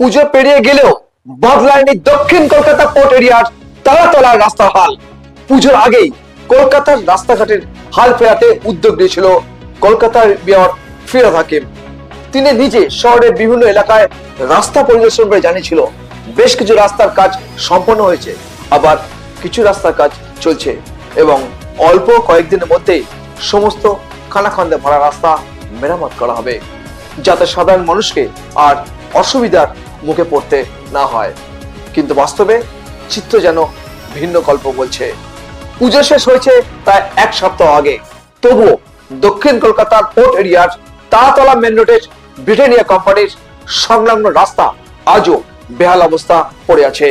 পুজো পেরিয়ে গেলেও বদলায়নি দক্ষিণ কলকাতা পোর্ট এরিয়ার তারাতলার রাস্তার হাল। পুজোর আগেই কলকাতার রাস্তাঘাটের হাল ফেরাতে উদ্যোগ নিয়েছিল কলকাতার মেয়র ফিরাদ হাকিম। তিনি নিজে শহরের বিভিন্ন এলাকায় রাস্তা পরিদর্শন করে জানিয়েছিল, বেশ কিছু রাস্তার কাজ সম্পন্ন হয়েছে, আবার কিছু রাস্তার কাজ চলছে এবং অল্প কয়েকদিনের মধ্যেই সমস্ত খানাখন্দে ভরা রাস্তা মেরামত করা হবে। যাতে সাধারণ মানুষকে আর অসুবিধার মুখে পড়তে না হয়। কিন্তু বাস্তবে চিত্র যেন ভিন্ন গল্প বলছে। পুজো শেষ হয়েছে প্রায় এক সপ্তাহ আগে। তবুও দক্ষিণ কলকাতার পোর্ট এরিয়ার তারাতলা মেন রোডের ব্রিটানিয়া কোম্পানির সংলগ্ন রাস্তা আজও বেহাল অবস্থা পড়ে আছে।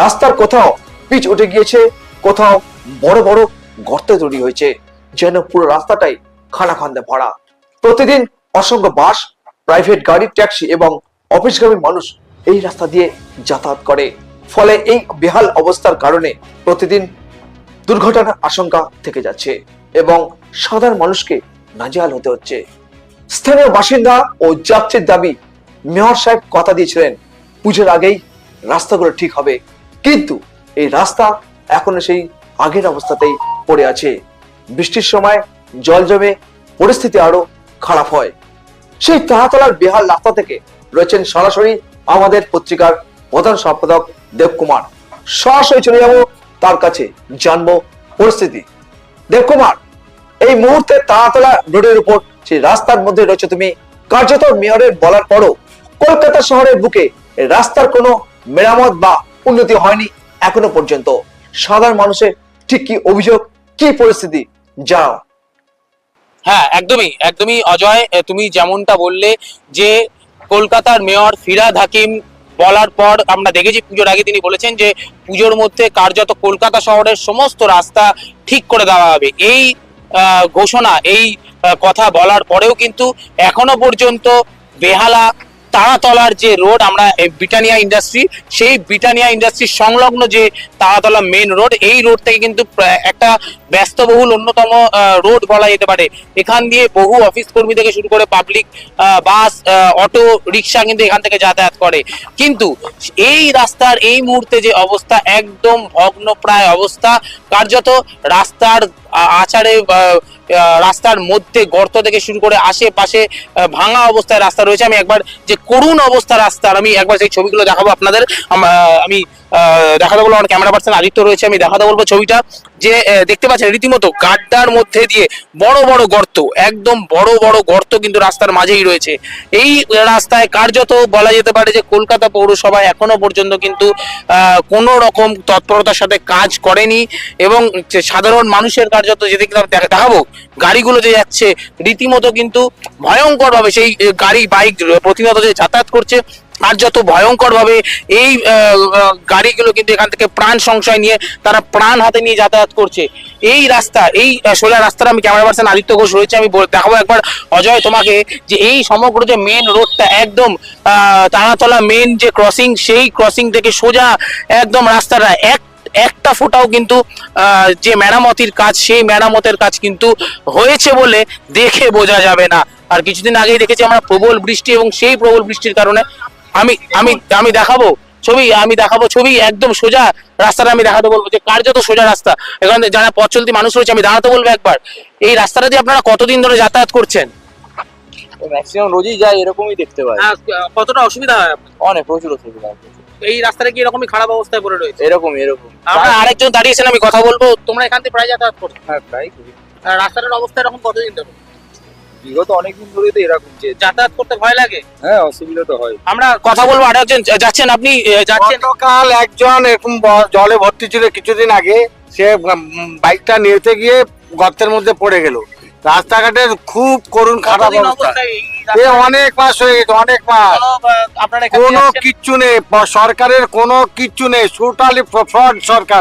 রাস্তার কোথাও পিচ উঠে গিয়েছে, কোথাও বড় বড় গর্ত তৈরি হয়েছে, যেন পুরো রাস্তাটাই খানাখন্দে ভরা। প্রতিদিন অসংখ্য বাস, প্রাইভেট গাড়ি, ট্যাক্সি এবং অফিসগামী মানুষ এই রাস্তা দিয়ে যাতায়াত করে। ফলে এই বেহাল অবস্থার কারণে প্রতিদিন দুর্ঘটনার আশঙ্কা থেকে যাচ্ছে এবং সাধারণ মানুষকে নাজেহাল হতে হচ্ছে। স্থানীয় বাসিন্দা ও যাত্রীর দাবি, মেয়র সাহেব কথা দিয়েছিলেন, পুজোর আগেই রাস্তাগুলো ঠিক হবে। কিন্তু এই রাস্তা এখনও সেই আগের অবস্থাতেই পড়ে আছে। বৃষ্টির সময় জল জমে পরিস্থিতি আরও খারাপ হয়। সেই তাহাতলার বেহাল রাস্তা থেকে রয়েছেন সরাসরি আমাদের পত্রিকার প্রধান সম্পাদক দেবকুমার। সরাসরি চলে যাব তার কাছে, জানব পরিস্থিতি। দেবকুমার, এই মুহূর্তে তারাতলা রোডের উপর সেই রাস্তার মধ্যে রয়েছে তুমি, কার্যত মেয়রের বলার পরও কলকাতা শহরের বুকে রাস্তার কোনো মেরামত বা উন্নতি হয়নি এখনও পর্যন্ত। সাধারণ মানুষের ঠিক কি অভিযোগ, কি পরিস্থিতি যাও হ্যাঁ একদমই একদমই অজয় তুমি যেমনটা বললে যে কলকাতার মেয়র ফিরাদ হাকিম বলার পর আমরা দেখেছি পুজোর আগে তিনি বলেছেন যে পুজোর মধ্যে কার্যত কলকাতা শহরের সমস্ত রাস্তা ঠিক করে দেওয়া হবে। এই ঘোষণা, এই কথা বলার পরেও কিন্তু এখনও পর্যন্ত বেহালা তারাতলার যে রোড, আমরা ব্রিটানিয়া ইন্ডাস্ট্রি সেই ব্রিটানিয়া ইন্ডাস্ট্রি সংলগ্ন যে তারাতলা মেন রোড এই রোড থেকে কিন্তু একটা ব্যস্তবহুল অন্যতম রোড বলা যেতে পারে। এখান দিয়ে বহু অফিস কর্মী থেকে শুরু করে পাবলিক বাস অটো রিক্সা কিন্তু এখান থেকে যাতায়াত করে। কিন্তু এই রাস্তার এই মুহূর্তে যে অবস্থা, একদম ভগ্নপ্রায় অবস্থা, কার্যত রাস্তার আচারে রাস্তার মধ্যে গর্ত থেকে শুরু করে আশেপাশে ভাঙা অবস্থায় রাস্তা রয়েছে। আমি একবার যে করুণ অবস্থা রাস্তার, আমি একবার সেই ছবিগুলো দেখাবো আপনাদের। আমি দেখাতে বলব, আমার ক্যামেরা পার্সন আদিত্য রয়েছে, আমি দেখাতে বলব ছবিটা। যে দেখতে পাচ্ছেন, রীতিমতো গাড্ডার মধ্যে দিয়ে বড় বড় গর্ত, একদম বড় বড় গর্ত কিন্তু রাস্তার মাঝেই রয়েছে। এই রাস্তায় কার্যত বলা যেতে পারে যে, কলকাতা পৌরসভা এখনও পর্যন্ত কিন্তু কোনো রকম তৎপরতার সাথে কাজ করেনি এবং সাধারণ মানুষের কার্যত যেতে কিন্তু দেখাবো, গাড়িগুলো যে যাচ্ছে, রীতিমতো কিন্তু ভয়ঙ্কর ভাবে সেই গাড়ি, বাইক, প্রতিনিয়ত যে যাতায়াত করছে আর যত ভয়ঙ্কর ভাবে এই গাড়িগুলো কিন্তু এখান থেকে প্রাণ সংশয় নিয়ে তারা প্রাণ হাতে নিয়ে যাতায়াত করছে। এই রাস্তা, এই সোজা রাস্তাটা আমি ক্যামেরা পার্সন আদিত্য ঘোষ রয়েছে, আমি দেখাবো একবার অজয় তোমাকে যে এই সমগ্র যে মেন রোডটা একদম তারাতলা মেন যে ক্রসিং সেই ক্রসিং থেকে সোজা একদম রাস্তাটা এক, একটা ফোটাও কিন্তু যে মেরামতির কাজ, সেই মেরামতের কাজ কিন্তু হয়েছে বলে দেখে বোঝা যাবে না। আর কিছুদিন আগেই দেখেছি আমরা প্রবল বৃষ্টি এবং সেই প্রবল বৃষ্টির কারণে আমি আমি আমি দেখাবো ছবি আমি দেখাবো ছবি একদম সোজা রাস্তাটা আমি দেখাতে বলব যে কার্যত সোজা রাস্তা। এখানে যারা পথ চলতি মানুষ রয়েছে আমি দাঁড়াতে বলব একবার। এই রাস্তাটা দিয়ে আপনারা কতদিন ধরে যাতায়াত করছেন? ম্যাক্সিমাম রোজই যাই এরকমই দেখতে পাই। কতটা অসুবিধা হয় অনেক প্রচুর অসুবিধা এই রাস্তাটা কি এরকমই খারাপ অবস্থায় পড়ে রয়েছে? এরকম এরকম আমরা আরেকজন দাঁড়িয়েছেন আমি কথা বলব। তোমরা এখান থেকে প্রায় যাতায়াত করছ হ্যাঁ প্রায় রাস্তাটার অবস্থা এরকম কতদিন ধরে? বিগত অনেকদিন ধরে তো এরকম যে যাতায়াত করতে ভয় লাগে। হ্যাঁ অসুবিধা তো হয়। আমরা কথা বলব আর একজন। যাচ্ছেন আপনি? যাচ্ছেন? গতকাল একজন এরকম জলে ভর্তি ছিল কিছুদিন আগে। সে বাইকটা নিতে গিয়ে গর্তের মধ্যে পড়ে গেল। রাস্তাঘাটের খুব করুণ খারাপ অবস্থা। এ অনেক মাস হয়ে গেছে অনেক মাস। কোনো? কিচ্ছু নেই সরকারের কোনো কিচ্ছু নেই টোটালি ফ্রড সরকার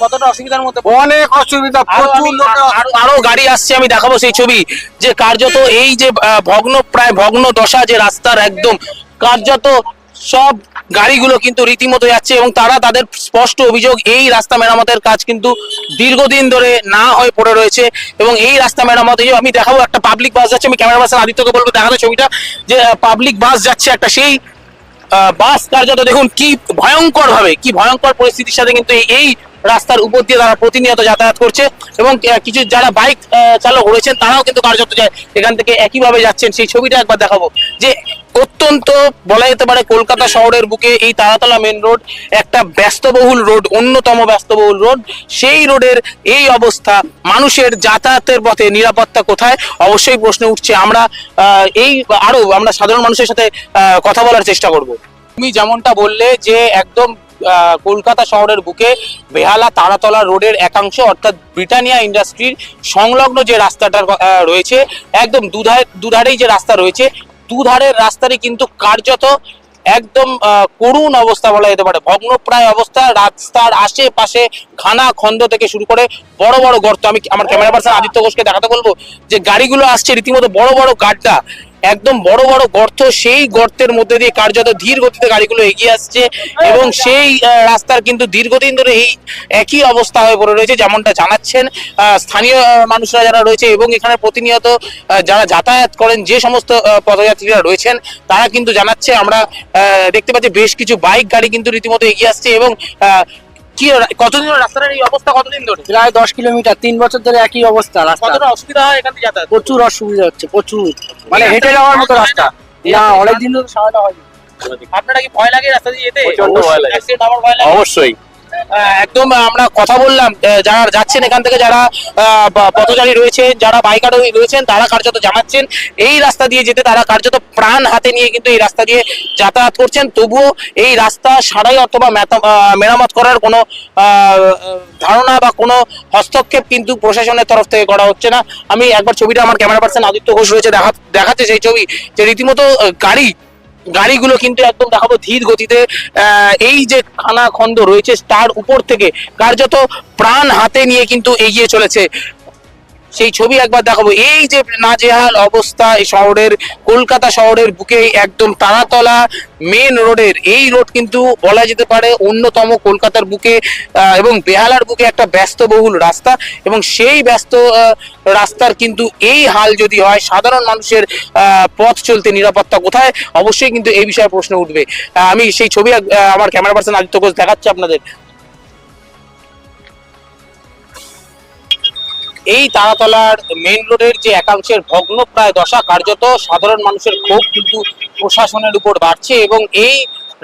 কতটা অসুবিধার মধ্যে অনেক অসুবিধা প্রচুর আরও আরও গাড়ি আসছে আমি দেখাবো সেই ছবি যে কার্যত এই যে ভগ্ন প্রায় ভগ্ন দশা যে রাস্তার একদম কার্যত সব গাড়িগুলো কিন্তু রীতিমতো যাচ্ছে এবং তারা তাদের স্পষ্ট অভিযোগ, এই রাস্তা মেরামতের কাজ কিন্তু দীর্ঘদিন ধরে না হয়ে পড়ে রয়েছে এবং এই রাস্তা মেরামত, এই আমি দেখাবো একটা পাবলিক বাস যাচ্ছে, আমি ক্যামেরা পার্সন আদিত্যকে বলব দেখানো ছবিটা, যে পাবলিক বাস যাচ্ছে একটা সেই বাস কার্যত দেখুন কি ভয়ঙ্কর ভাবে কি ভয়ঙ্কর পরিস্থিতির সাথে কিন্তু এই- এই রাস্তার উপর দিয়ে তারা প্রতিনিয়ত যাতায়াত করছে এবং কিছু যারা বাইক চালক রয়েছেন তারাও কিন্তু কার্যত যায় এখান থেকে একইভাবে যাচ্ছেন। সেই ছবিটা একবার দেখাবো। যে অত্যন্ত বলা যেতে পারে কলকাতা শহরের বুকে এই তারাতলা মেন রোড একটা ব্যস্তবহুল রোড, অন্যতম ব্যস্তবহুল রোড। সেই রোডের এই অবস্থা, মানুষের যাতায়াতের পথে নিরাপত্তা কোথায়? অবশ্যই প্রশ্ন উঠছে। আমরা এই আরও আমরা সাধারণ মানুষের সাথে কথা বলার চেষ্টা করব। তুমি যেমনটা বললে যে একদম কলকাতা শহরের বুকে বেহালা তারাতলা রোডের একাংশ, অর্থাৎ ব্রিটানিয়া ইন্ডাস্ট্রির সংলগ্ন যে রাস্তাটা রয়েছে, একদম দুধারে, দুধারেই যে রাস্তা রয়েছে, দুধারের রাস্তারই কিন্তু কার্যত একদম করুণ অবস্থা বলা যেতে পারে। ভগ্নপ্রায় অবস্থা, রাস্তার আশেপাশে খানা খন্দ থেকে শুরু করে বড় বড় গর্ত। আমি, আমার ক্যামেরা পার্সন আদিত্য ঘোষকে দেখাতে বলব যে, গাড়িগুলো আসছে রীতিমতো বড় বড় গাড্ডা। একদম বড় বড় গর্ত, সেই গর্তের মধ্যে দিয়ে কার্যত ধীর গতিতে গাড়িগুলো এগিয়ে আসছে এবং সেই রাস্তার কিন্তু দীর্ঘদিন ধরে এই একই অবস্থা হয়ে পড়ে রয়েছে যেমনটা জানাচ্ছেন স্থানীয় মানুষরা যারা রয়েছে এবং এখানে প্রতিনিয়ত যারা যাতায়াত করেন যে সমস্ত পদযাত্রীরা রয়েছেন, তারা কিন্তু জানাচ্ছে, আমরা দেখতে পাচ্ছি বেশ কিছু বাইক, গাড়ি কিন্তু রীতিমতো এগিয়ে আসছে এবং কি কতদিন রাস্তার এই অবস্থা কতদিন ধরে? প্রায় দশ কিলোমিটার তিন বছর ধরে একই অবস্থা রাস্তা। কতটা অসুবিধা হয় এখান থেকে যাতায়াত? প্রচুর অসুবিধা হচ্ছে প্রচুর। মানে হেঁটে যাওয়ার মতো রাস্তা। না অনেক দিন ধরে সারাটা হয়নি। আপনারা কি ভয় লাগে রাস্তা দিয়ে যেতে? ভয় লাগে। Accident ভয় লাগে। অবশ্যই। একদম আমরা কথা বললাম যারা যাচ্ছেন এখান থেকে, যারা পথচারী রয়েছে যারা বাইকার রয়েছেন, তারা কার্যত জানাচ্ছেন এই রাস্তা দিয়ে যেতে তারা কার্যত প্রাণ হাতে নিয়ে কিন্তু এই রাস্তা দিয়ে যাতায়াত করছেন। তবুও এই রাস্তা সারাই অথবা মেরামত করার কোনো ধারণা বা কোনো হস্তক্ষেপ কিন্তু প্রশাসনের তরফ থেকে করা হচ্ছে না। আমি একবার ছবিটা আমার ক্যামেরা পার্সন আদিত্য ঘোষ রয়েছে দেখা, দেখাচ্ছে সেই ছবি যে রীতিমতো গাড়ি গাড়িগুলো কিন্তু একদম দেখাবো ধীর গতিতে এই যে খানা খন্দ রয়েছে, তার উপর থেকে কার্যত প্রাণ হাতে নিয়ে কিন্তু এগিয়ে চলেছে সেই ছবি একবার দেখাবো। এই যে নাজেহাল অবস্থা এই শহরের, কলকাতা শহরের বুকে একদম তারাতলা মেন রোডের এই রোড কিন্তু বলা যেতে পারে অন্যতম কলকাতার বুকে এবং বেহালার বুকে একটা ব্যস্তবহুল রাস্তা। এবং সেই ব্যস্ত রাস্তার কিন্তু এই হাল যদি হয়, সাধারণ মানুষের পথ চলতে নিরাপত্তা কোথায়? অবশ্যই কিন্তু এই বিষয়ে প্রশ্ন উঠবে। আমি সেই ছবি আমার ক্যামেরা পার্সন আদিত্য ঘোষ দেখাচ্ছি আপনাদের। এই তারাতলার মেইন রোডের যে একাংশের ভগ্ন প্রায় দশা কার্যত সাধারণ মানুষের ক্ষোভ কিন্তু প্রশাসনের উপর বাড়ছে এবং এই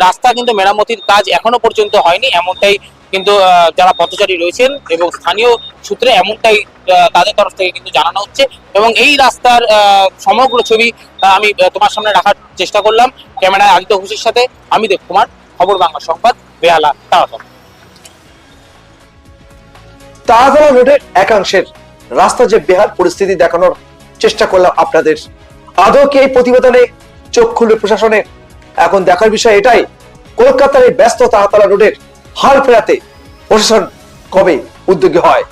রাস্তা কিন্তু মেরামতির কাজ এখনও পর্যন্ত হয়নি, এমনটাই কিন্তু যারা পথচারী রয়েছেন এবং স্থানীয় সূত্রে এমনটাই তাদের তরফ থেকে কিন্তু জানানো হচ্ছে এবং এই রাস্তার সমগ্র ছবি আমি তোমার সামনে রাখার চেষ্টা করলাম। ক্যামেরায় আদিত্য ঘোষের সাথে আমি দেব কুমার, খবর বাংলা সংবাদ, বেহালা তারাতলা। তারাতলা রোডের একাংশের রাস্তা যে বেহাল পরিস্থিতি দেখানোর চেষ্টা করলাম আপনাদের। আদৌ কি এই প্রতিবেদনে চোখ খুলবে প্রশাসনের এখন দেখার বিষয় এটাই, কলকাতার এই ব্যস্ত তাহাতলা রোডের হাল ফেরাতে প্রশাসন কবে উদ্যোগী হয়?